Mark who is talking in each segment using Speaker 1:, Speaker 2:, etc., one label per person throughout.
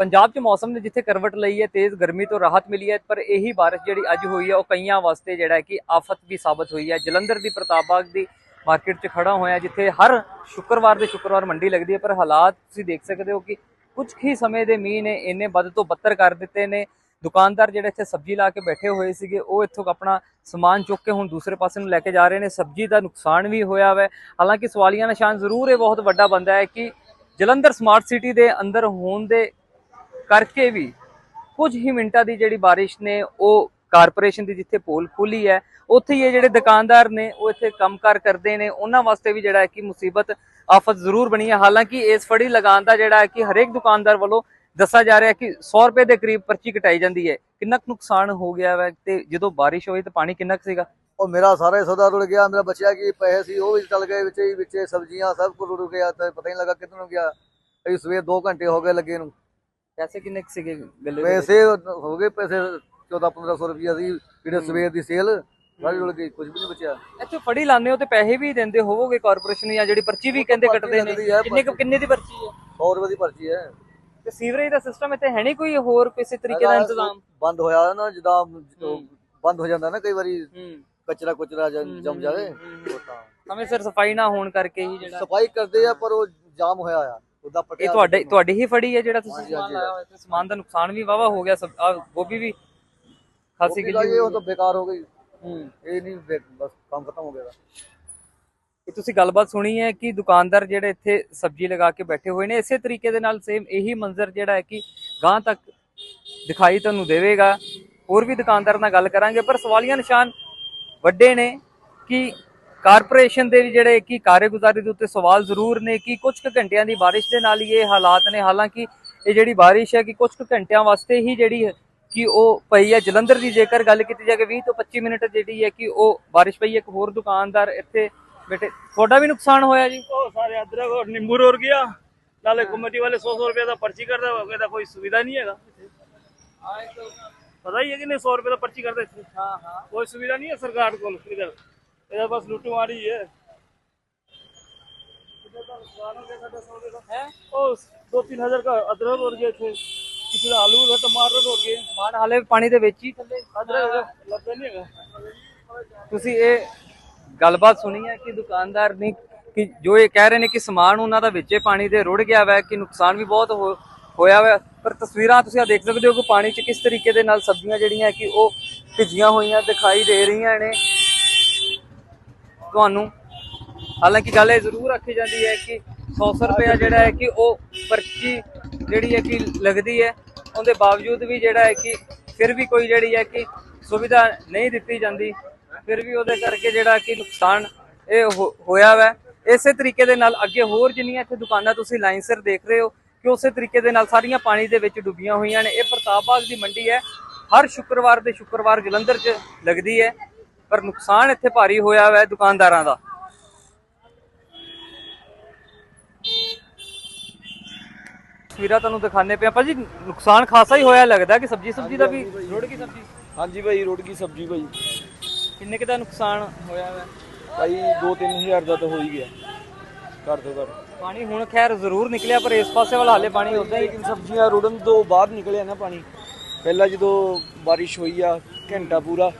Speaker 1: ਪੰਜਾਬ 'ਚ ਮੌਸਮ ਨੇ ਜਿੱਥੇ ਕਰਵਟ ਲਈ ਹੈ, ਤੇਜ਼ ਗਰਮੀ ਤੋਂ ਰਾਹਤ ਮਿਲੀ ਹੈ, ਪਰ ਇਹੀ ਬਾਰਿਸ਼ ਜਿਹੜੀ ਅੱਜ ਹੋਈ ਹੈ, ਉਹ ਕਈਆਂ ਵਾਸਤੇ ਜਿਹੜਾ ਹੈ ਕਿ ਆਫਤ ਵੀ ਸਾਬਤ ਹੋਈ ਹੈ। ਜਲੰਧਰ ਦੀ ਪ੍ਰਤਾਪ ਬਾਗ ਦੀ ਮਾਰਕੀਟ 'ਚ ਖੜਾ ਹੋਇਆ, ਜਿੱਥੇ ਹਰ ਸ਼ੁੱਕਰਵਾਰ ਦੇ ਸ਼ੁੱਕਰਵਾਰ ਮੰਡੀ ਲੱਗਦੀ ਹੈ, ਪਰ ਹਾਲਾਤ ਤੁਸੀਂ ਦੇਖ ਸਕਦੇ ਹੋ ਕਿ ਕੁਝ ਹੀ ਸਮੇਂ ਦੇ ਮੀਂਹ ਨੇ ਇੰਨੇ ਵੱਧ ਤੋਂ ਬੱਤਰ ਕਰ ਦਿੱਤੇ ਨੇ। ਦੁਕਾਨਦਾਰ ਜਿਹੜੇ ਇੱਥੇ ਸਬਜ਼ੀ ਲਾ ਕੇ ਬੈਠੇ ਹੋਏ ਸੀਗੇ, ਉਹ ਇੱਥੋਂ ਆਪਣਾ ਸਮਾਨ ਚੁੱਕ ਕੇ ਹੁਣ ਦੂਸਰੇ ਪਾਸੇ ਨੂੰ ਲੈ ਕੇ ਜਾ ਰਹੇ ਨੇ। ਸਬਜ਼ੀ ਦਾ ਨੁਕਸਾਨ ਵੀ ਹੋਇਆ ਹੈ ਹਾਲਾਂਕਿ ਸਵਾਲੀਆ ਨਿਸ਼ਾਨ ਜ਼ਰੂਰ ਇਹ ਬਹੁਤ ਵੱਡਾ ਬੰਦਾ ਹੈ ਕਿ ਜਲੰਧਰ ਸਮਾਰਟ ਸਿਟੀ ਦੇ ਅੰਦਰ ਹੋਣ ਦੇ ਕਰਕੇ ਵੀ ਕੁਝ ਹੀ ਮਿੰਟਾਂ ਦੀ ਜਿਹੜੀ ਬਾਰਿਸ਼ ਨੇ, ਉਹ ਕਾਰਪੋਰੇਸ਼ਨ ਦੀ ਜਿੱਥੇ ਪੋਲ ਖੁੱਲੀ ਹੈ, ਉੱਥੇ ਹੀ ਇਹ ਜਿਹੜੇ ਦੁਕਾਨਦਾਰ ਨੇ, ਉਹ ਇੱਥੇ ਕੰਮਕਾਰ ਕਰਦੇ ਨੇ। ਉਹਨਾਂ ਵਾਸਤੇ ਵੀ ਜਿਹੜਾ ਹੈ ਕਿ ਮੁਸੀਬਤ ਆਫਤ ਜ਼ਰੂਰ ਬਣੀ ਹੈ। ਹਾਲਾਂਕਿ ਇਸ ਫੜੀ ਲਗਾਉਣ ਦਾ ਜਿਹੜਾ ਹੈ ਕਿ ਹਰੇਕ ਦੁਕਾਨਦਾਰ ਵੱਲੋਂ ਦੱਸਿਆ ਜਾ ਰਿਹਾ ਕਿ 100 ਰੁਪਏ ਦੇ ਕਰੀਬ ਪਰਚੀ ਕਟਾਈ ਜਾਂਦੀ ਹੈ। ਕਿੰਨਾ ਕੁ ਨੁਕਸਾਨ ਹੋ ਗਿਆ ਹੈ ਤੇ ਜਦੋਂ ਬਾਰਿਸ਼ ਹੋਈ ਤਾਂ ਪਾਣੀ ਕਿੰਨਾ ਕੁ ਸੀਗਾ?
Speaker 2: ਉਹ ਮੇਰਾ ਸਾਰਾ ਹੀ ਸੌਦਾ ਰੁੜ ਗਿਆ। ਮੇਰਾ ਬਚਿਆ ਕੀ ਪੈਸੇ ਸੀ, ਉਹ ਵੀ ਚਲ ਗਏ ਵਿੱਚ ਹੀ, ਵਿੱਚ ਸਬਜ਼ੀਆਂ ਸਭ ਕੁਝ ਰੁੜ ਗਿਆ। ਤੇ ਪਤਾ ਹੀ ਨਹੀਂ ਲੱਗਾ ਕਿੱਧਰ ਨੂੰ ਗਿਆ। ਅਈ ਸਵੇਰ 2 ਘੰਟੇ ਹੋ ਗਏ ਲੱਗੇ ਨੂੰ।
Speaker 1: ਪੈਸੇ ਕਿੰਨੇ ਕੁ ਸੀਗੇ ਗੱਲੇ ਦੇ ਵਿੱਚ?
Speaker 2: ਪੈਸੇ ਹੋ ਗਏ ਪੈਸੇ 14 1500 ਰੁਪਈਆ ਸੀ ਜਿਹੜੇ ਸਵੇਰ ਦੀ ਸੇਲ ਸਾਰੀ ਰੁੜ ਗਈ ਕੁਝ ਵੀ ਨਹੀਂ ਬਚਿਆ।
Speaker 1: ਇੱਥੇ ਫੜੀ ਲਾਉਂਦੇ ਹੋ ਤੇ ਪੈਸੇ ਵੀ ਦਿੰਦੇ ਹੋਵੋਗੇ ਕਾਰਪੋਰੇਸ਼ਨ ਨੂੰ ਜਾਂ ਜਿਹੜੀ ਪਰਚੀ ਵੀ ਕਹਿੰਦੇ
Speaker 2: ਪਰਚੀ
Speaker 1: ਕੱਟਦੇ ਨੇ?
Speaker 2: ਲੱਗਦੀ ਹੈ,
Speaker 1: ਕਿੰਨੇ ਕੁ- ਕਿੰਨੇ ਦੀ ਪਰਚੀ ਹੈ?
Speaker 2: 100 ਰੁਪਏ ਦੀ ਪਰਚੀ ਹੈ।
Speaker 1: ਤੇ ਸੀਵਰੇਜ ਦਾ ਸਿਸਟਮ ਇੱਥੇ ਹੈ ਨਹੀਂ ਕੋਈ ਹੋਰ ਕਿਸੇ ਤਰੀਕੇ ਦਾ ਇੰਤਜ਼ਾਮ?
Speaker 2: ਬੰਦ ਹੋਇਆ ਨਾ ਜਿੱਦਾਂ ਬੰਦ ਹੋ ਜਾਂਦਾ ਨਾ ਕਈ ਵਾਰੀ
Speaker 1: ਹੂੰ।
Speaker 2: ਕਚਰਾ ਕੁਚਰਾ ਜਮ ਜਮ ਜਾਵੇ।
Speaker 1: ਸਮੇਂ ਸਿਰ ਸਫ਼ਾਈ ਨਾ ਹੋਣ ਕਰਕੇ ਹੀ ਜਿਹੜਾ
Speaker 2: ਸਫ਼ਾਈ ਕਰਦੇ ਆ ਪਰ ਉਹ ਜਾਮ ਹੋਇਆ ਆ ਉਹਦਾ
Speaker 1: ਇਹ
Speaker 2: ਪਟਿਆ
Speaker 1: ਤੁਹਾਡੇ ਤੁਹਾਡੀ ਹੀ ਫੜੀ ਹੈ ਜਿਹੜਾ ਤੁਸੀਂ
Speaker 2: ਹਾਂਜੀ,
Speaker 1: ਸਮਾਨ
Speaker 2: ਹਾਂਜੀ।
Speaker 1: ਲਾਇਆ ਹੋਇਆ। ਤੇ ਸਮਾਨ ਦਾ ਨੁਕਸਾਨ ਵੀ ਵਾਵਾ ਹੋ ਗਿਆ ਸਭ ਆਹ ਗੋਭੀ ਵੀ ਖਾਸੀ ਗਿੱਲੀ
Speaker 2: ਉਹ ਤਾਂ ਬੇਕਾਰ ਹੋ ਗਈ।
Speaker 1: ਹੂੰ।
Speaker 2: ਇਹ ਨਹੀਂ ਬਸ ਕੰਮ ਖਤਮ ਹੋ ਗਿਆ ਇਹਦਾ।
Speaker 1: ਇਹ ਤੁਸੀਂ ਗੱਲਬਾਤ ਸੁਣੀ ਹੈ ਕਿ ਦੁਕਾਨਦਾਰ ਜਿਹੜੇ ਇੱਥੇ ਸਬਜ਼ੀ ਲਗਾ ਕੇ ਬੈਠੇ ਹੋਏ ਨੇ ਇਸੇ ਤਰੀਕੇ ਦੇ ਨਾਲ ਸੇਮ ਇਹੀ ਮੰਜ਼ਰ ਜਿਹੜਾ ਹੈ ਕਿ ਗਾਂ ਤੱਕ ਦਿਖਾਈ ਤੁਹਾਨੂੰ ਦੇਵੇਗਾ। ਹੋਰ ਵੀ ਦੁਕਾਨਦਾਰ ਨਾਲ ਗੱਲ ਕਰਾਂਗੇ ਪਰ ਸਵਾਲੀਆ ਨਿਸ਼ਾਨ ਵੱਡੇ ਨੇ ਕਿ ਕਾਰਪੋਰੇਸ਼ਨ ਦੇ ਜਿਹੜੇ ਕਿ ਕਾਰਗੁਜ਼ਾਰੀ ਦੇ ਉੱਤੇ ਸਵਾਲ ਜ਼ਰੂਰ ਨੇ ਕਿ ਕੁਝ ਕੁ ਘੰਟਿਆਂ ਦੀ ਬਾਰਿਸ਼ ਦੇ ਨਾਲ ਹੀ ਇਹ ਹਾਲਾਤ ਨੇ। ਹਾਲਾਂਕਿ ਇਹ ਜਿਹੜੀ ਬਾਰਿਸ਼ ਹੈ ਕਿ ਕੁਝ ਕੁ ਘੰਟਿਆਂ ਵਾਸਤੇ ਹੀ ਜਿਹੜੀ ਕਿ ਉਹ ਪਈ ਹੈ। ਜਲੰਧਰ ਦੀ ਜੇਕਰ ਗੱਲ ਕੀਤੀ ਜਾਵੇ 20 ਤੋਂ 25 ਮਿੰਟ ਜਿਹੜੀ ਹੈ ਕਿ ਉਹ ਬਾਰਿਸ਼ ਪਈ ਹੈ। ਇੱਕ ਹੋਰ ਦੁਕਾਨਦਾਰ ਇੱਥੇ ਬੇਟੇ ਤੁਹਾਡਾ ਵੀ ਨੁਕਸਾਨ ਹੋਇਆ ਜੀ?
Speaker 3: ਉਹ ਸਾਰੇ ਅਦਰਕ ਔਰ ਨਿੰਬੂ ਰੋੜ ਗਿਆ। ਨਾਲੇ ਕਮੇਟੀ ਵਾਲੇ 100 100 ਰੁਪਏ ਦਾ ਪਰਚੀ ਕਰਦਾ ਇਹਦਾ ਕੋਈ ਸੁਵਿਧਾ ਨਹੀਂ ਹੈਗਾ। ਪਤਾ ਹੀ ਹੈ ਕਿ ਨਹੀਂ 100 ਰੁਪਏ ਦਾ ਪਰਚੀ ਕਰਦਾ ਇੱਥੇ।
Speaker 1: ਹਾਂ ਹਾਂ।
Speaker 3: ਕੋਈ ਸੁਵਿਧਾ ਨਹੀਂ ਹੈ ਸਰਕਾਰ ਕੋਲ ਇਧਰ। ਇਹਦਾ ਬਸ ਲੁੱਟੂ ਮਾਰੀ ਹੈ
Speaker 1: ਹੈ
Speaker 3: ਉਹ 2-3000 का अदरक रोड गए थे किसी का आलू था टमाटर रोड गए
Speaker 1: ਸਮਾਨ ਹਾਲੇ ਪਾਣੀ ਦੇ ਵਿੱਚ ਹੀ ਥੱਲੇ
Speaker 3: अदरक लगता नहीं हैगा
Speaker 1: ਤੁਸੀਂ ਇਹ ਗੱਲਬਾਤ ਸੁਣੀ ਹੈ ਕਿ ਦੁਕਾਨਦਾਰ ਨੇ ਕਿ ਜੋ ਇਹ ਕਹਿ ਰਹੇ ਨੇ ਕਿ ਸਮਾਨ ਉਹਨਾਂ ਦਾ ਵਿੱਚੇ ਪਾਣੀ ਦੇ ਰੁੜ ਗਿਆ ਵੈ ਕਿ ਨੁਕਸਾਨ ਵੀ ਬਹੁਤ ਹੋ- ਹੋਇਆ ਵੈ ਪਰ ਤਸਵੀਰਾਂ ਤੁਸੀਂ ਆ ਦੇਖ ਸਕਦੇ ਹੋ ਕਿ ਪਾਣੀ 'ਚ ਕਿਸ ਤਰੀਕੇ ਦੇ ਨਾਲ ਸਬਜ਼ੀਆਂ ਜਿਹੜੀਆਂ ਕਿ ਉਹ ਭਿੱਜੀਆਂ ਹੋਈਆਂ ਦਿਖਾਈ ਦੇ ਰਹੀਆਂ ਨੇ ਤੁਹਾਨੂੰ। ਹਾਲਾਂਕਿ ਗੱਲ ਇਹ ਜ਼ਰੂਰ ਆਖੀ ਜਾਂਦੀ ਹੈ ਕਿ 100 ਰੁਪਇਆ ਜਿਹੜਾ ਹੈ ਕਿ ਉਹ ਪਰਚੀ ਜਿਹੜੀ ਹੈ ਕਿ ਲੱਗਦੀ ਹੈ, ਉਹਦੇ ਬਾਵਜੂਦ ਵੀ ਜਿਹੜਾ ਹੈ ਕਿ ਫਿਰ ਵੀ ਕੋਈ ਜਿਹੜੀ ਹੈ ਕਿ ਸੁਵਿਧਾ ਨਹੀਂ ਦਿੱਤੀ ਜਾਂਦੀ। ਫਿਰ ਵੀ ਉਹਦੇ ਕਰਕੇ ਜਿਹੜਾ ਕਿ ਨੁਕਸਾਨ ਇਹ ਹੋ- ਹੋਇਆ ਵੈ। ਇਸੇ ਤਰੀਕੇ ਦੇ ਨਾਲ ਅੱਗੇ ਹੋਰ ਜਿੰਨੀਆਂ ਇੱਥੇ ਦੁਕਾਨਾਂ ਤੁਸੀਂ ਲਾਈਨ ਸਿਰ ਦੇਖ ਰਹੇ ਹੋ ਕਿ ਉਸੇ ਤਰੀਕੇ ਦੇ ਨਾਲ ਸਾਰੀਆਂ ਪਾਣੀ ਦੇ ਵਿੱਚ ਡੁੱਬੀਆਂ ਹੋਈਆਂ ਨੇ। ਇਹ ਪ੍ਰਤਾਪ ਬਾਗ ਦੀ ਮੰਡੀ ਹੈ। ਹਰ ਸ਼ੁੱਕਰਵਾਰ ਦੇ ਸ਼ੁੱਕਰਵਾਰ ਜਲੰਧਰ 'ਚ ਲੱਗਦੀ ਹੈ। ਪਰ ਨੁਕਸਾਨ ਇੱਥੇ ਭਾਰੀ ਹੋਇਆ ਵੈ ਦੁਕਾਨਦਾਰਾਂ ਦਾ। ਤਸਵੀਰਾਂ ਤੁਹਾਨੂੰ ਦਿਖਾਣੇ ਪਿਆ ਭਾਜੀ ਨੁਕਸਾਨ ਖਾਸਾ ਹੀ ਹੋਇਆ ਲੱਗਦਾ। ਕਿ ਸਬਜੀ ਸਬਜੀ ਦਾ ਵੀ ਰੁੜ ਗਈ ਸਬਜੀ।
Speaker 4: ਹਾਂਜੀ ਭਾਈ ਰੁੜ ਗਈ ਸਬਜ਼ੀ ਭਾਈ।
Speaker 1: ਕਿੰਨੇ ਕੁ ਦਾ ਨੁਕਸਾਨ ਹੋਇਆ ਵੈ?
Speaker 4: ਭਾਈ 2-3000 ਦਾ ਤਾਂ ਹੋ ਹੀ ਗਿਆ। ਘੱਟ ਤੋਂ ਘੱਟ
Speaker 1: ਪਾਣੀ ਹੁਣ ਖੈਰ ਜ਼ਰੂਰ ਨਿਕਲਿਆ ਪਰ ਇਸ ਪਾਸੇ ਵਾਲਾ ਹਾਲੇ ਪਾਣੀ ਉਦਾਂ ਹੀ
Speaker 4: ਲੇਕਿਨ ਸਬਜ਼ੀਆਂ ਰੁੜਨ ਤੋਂ ਬਾਅਦ ਨਿਕਲਿਆ ਨਾ ਪਾਣੀ। ਪਹਿਲਾਂ ਜਦੋਂ ਬਾਰਿਸ਼ ਹੋਈ ਆ ਘੰਟਾ ਪੂਰਾ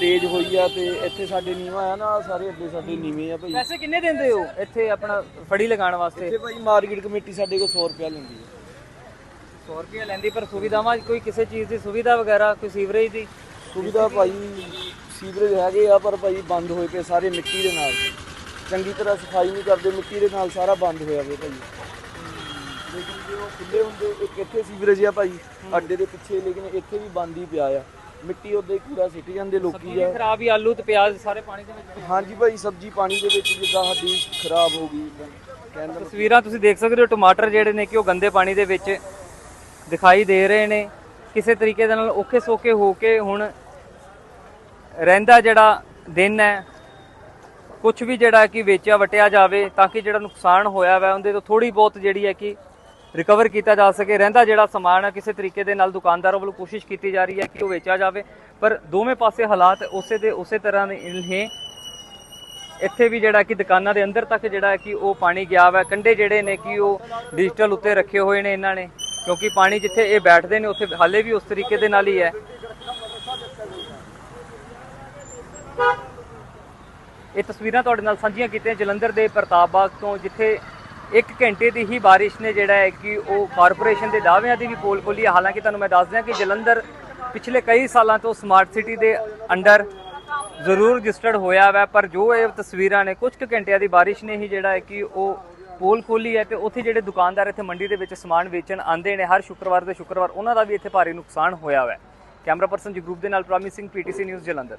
Speaker 4: ਤੇਜ਼ ਹੋਈ ਆ ਤੇ ਇੱਥੇ ਸਾਡੇ ਨੀਵਾਂ ਆ ਨਾ ਸਾਰੇ ਅੱਡੇ ਸਾਡੇ ਨੀਵੇਂ ਆ ਭਾਈ।
Speaker 1: ਪੈਸੇ ਕਿੰਨੇ ਦਿੰਦੇ ਹੋ? ਇੱਥੇ ਆਪਣਾ ਫੜੀ ਲਗਾਉਣ ਵਾਸਤੇ।
Speaker 4: ਇੱਥੇ ਭਾਈ ਮਾਰਕੀਟ ਕਮੇਟੀ ਸਾਡੇ ਕੋਲ 100 ਰੁਪਿਆ ਲੈਂਦੀ ਹੈ
Speaker 1: 100 ਰੁਪਏ ਲੈਂਦੀ ਪਰ ਸੁਵਿਧਾਵਾਂ ਕੋਈ ਕਿਸੇ ਚੀਜ਼ ਦੀ ਸੁਵਿਧਾ ਵਗੈਰਾ ਕੋਈ ਸੀਵਰੇਜ ਦੀ?
Speaker 4: ਸੁਵਿਧਾ ਭਾਈ ਸੀਵਰੇਜ ਹੈਗੇ ਆ ਪਰ ਭਾਈ ਬੰਦ ਹੋਏ ਪਏ ਸਾਰੇ ਮਿੱਟੀ ਦੇ ਨਾਲ। ਚੰਗੀ ਤਰ੍ਹਾਂ ਸਫ਼ਾਈ ਨਹੀਂ ਕਰਦੇ ਮਿੱਟੀ ਦੇ ਨਾਲ ਸਾਰਾ ਬੰਦ ਹੋਇਆ ਵੇ ਭਾਈ। ਲੇਕਿਨ ਜੇ ਉਹ ਖੁੱਲੇ ਹੁੰਦੇ ਇੱਕ ਇੱਥੇ ਸੀਵਰੇਜ ਆ ਭਾਈ ਅੱਡੇ ਦੇ ਪਿੱਛੇ ਲੇਕਿਨ ਇੱਥੇ ਵੀ ਬੰਦ ਹੀ ਪਿਆ ਆ। ਮਿੱਟੀ ਉਹਦੇ ਕੂੜਾ ਸਿੱਟ ਜਾਂਦੇ ਲੋਕੀ ਆ।
Speaker 1: ਖਰਾਬ ਹੀ ਆਲੂ ਤੇ ਪਿਆਜ਼ ਸਾਰੇ ਪਾਣੀ ਦੇ ਵਿੱਚ
Speaker 4: ਹਾਂਜੀ ਭਾਈ ਸਬਜ਼ੀ ਪਾਣੀ ਦੇ ਵਿੱਚ ਜਿੱਦਾਂ ਸਾਡੀ ਖਰਾਬ ਹੋ ਗਈ ਕਹਿੰਦਾ
Speaker 1: ਤਸਵੀਰਾਂ ਤੁਸੀਂ ਦੇਖ ਸਕਦੇ ਹੋ ਟਮਾਟਰ ਜਿਹੜੇ ਨੇ ਕਿ ਉਹ ਗੰਦੇ ਪਾਣੀ ਦੇ ਵਿੱਚ ਦਿਖਾਈ ਦੇ ਰਹੇ ਨੇ। ਕਿਸੇ ਤਰੀਕੇ ਦੇ ਨਾਲ ਔਖੇ ਸੋਕੇ ਹੋ ਕੇ ਹੁਣ ਰਹਿੰਦਾ ਜਿਹੜਾ ਦਿਨ ਹੈ ਕੁਝ ਵੀ ਜਿਹੜਾ ਕਿ ਵੇਚਿਆ ਵਟਿਆ ਜਾਵੇ ਤਾਂ ਕਿ ਜਿਹੜਾ ਨੁਕਸਾਨ ਹੋਇਆ ਵਾ ਉਹਦੇ ਤੋਂ ਥੋੜੀ ਬਹੁਤ ਜਿਹੜੀ ਹੈ ਕਿ ਰਿਕਵਰ ਕੀਤਾ ਜਾ ਸਕੇ, ਰਹਿੰਦਾ ਜਿਹੜਾ ਸਮਾਨ ਹੈ ਕਿਸੇ ਤਰੀਕੇ ਦੇ ਨਾਲ ਦੁਕਾਨਦਾਰਾਂ ਵੱਲੋਂ ਕੋਸ਼ਿਸ਼ ਕੀਤੀ ਜਾ ਰਹੀ ਹੈ ਕਿ ਉਹ ਵੇਚਿਆ ਜਾਵੇ। ਪਰ ਦੋਵੇਂ ਪਾਸੇ ਹਾਲਾਤ ਉਸੇ ਦੇ ਉਸੇ ਤਰ੍ਹਾਂ ਦੇ ਨੇ। ਇੱਥੇ ਵੀ ਜਿਹੜਾ ਕਿ ਦੁਕਾਨਾਂ ਦੇ ਅੰਦਰ ਤੱਕ ਜਿਹੜਾ ਕਿ ਉਹ ਪਾਣੀ ਗਿਆ ਵਾ। ਕੰਡੇ ਜਿਹੜੇ ਨੇ ਕਿ ਉਹ ਡਿਜੀਟਲ ਉੱਤੇ ਰੱਖੇ ਹੋਏ ਨੇ ਇਹਨਾਂ ਨੇ, ਕਿਉਂਕਿ ਪਾਣੀ ਜਿੱਥੇ ਇਹ ਬੈਠਦੇ ਨੇ, ਉੱਥੇ ਹਾਲੇ ਵੀ ਉਸ ਤਰੀਕੇ ਦੇ ਨਾਲ ਹੀ ਹੈ। ਇਹ ਤਸਵੀਰਾਂ ਤੁਹਾਡੇ ਨਾਲ ਸਾਂਝੀਆਂ ਕੀਤੀਆਂ ਜਲੰਧਰ ਦੇ ਪ੍ਰਤਾਪ ਬਾਗ ਤੋਂ, ਜਿੱਥੇ ਇੱਕ ਘੰਟੇ ਦੀ ਹੀ ਬਾਰਿਸ਼ ਨੇ ਜਿਹੜਾ ਹੈ ਕਿ ਉਹ ਕਾਰਪੋਰੇਸ਼ਨ ਦੇ ਦਾਅਵਿਆਂ ਦੀ ਵੀ ਪੋਲ ਖੋਲੀ ਹੈ। ਹਾਲਾਂਕਿ ਤੁਹਾਨੂੰ ਮੈਂ ਦੱਸ ਦਿਆਂ ਕਿ ਜਲੰਧਰ ਪਿਛਲੇ ਕਈ ਸਾਲਾਂ ਤੋਂ ਸਮਾਰਟ ਸਿਟੀ ਦੇ ਅੰਡਰ ਜ਼ਰੂਰ ਰਜਿਸਟਰਡ ਹੋਇਆ ਹੈ ਪਰ ਜੋ ਇਹ ਤਸਵੀਰਾਂ ਨੇ, ਕੁਝ ਕੁ ਘੰਟਿਆਂ ਦੀ ਬਾਰਿਸ਼ ਨੇ ਹੀ ਜਿਹੜਾ ਹੈ ਕਿ ਉਹ ਪੋਲ ਖੋਲੀ ਹੈ ਤੇ ਉੱਥੇ ਜਿਹੜੇ ਦੁਕਾਨਦਾਰ ਇੱਥੇ ਮੰਡੀ ਦੇ ਵਿੱਚ ਸਮਾਨ ਵੇਚਣ ਆਉਂਦੇ ਨੇ, ਹਰ ਸ਼ੁੱਕਰਵਾਰ ਤੇ ਸ਼ੁੱਕਰਵਾਰ ਉਹਨਾਂ ਦਾ ਵੀ ਇੱਥੇ ਭਾਰੀ ਨੁਕਸਾਨ ਹੋਇਆ ਹੈ ਕੈਮਰਾ ਪਰਸਨ ਜਗਰੂਪ ਦੇ ਨਾਲ ਪ੍ਰਾਮਿਸ ਸਿੰਘ ਪੀਟੀਸੀ ਨਿਊਜ਼ ਜਲੰਧਰ।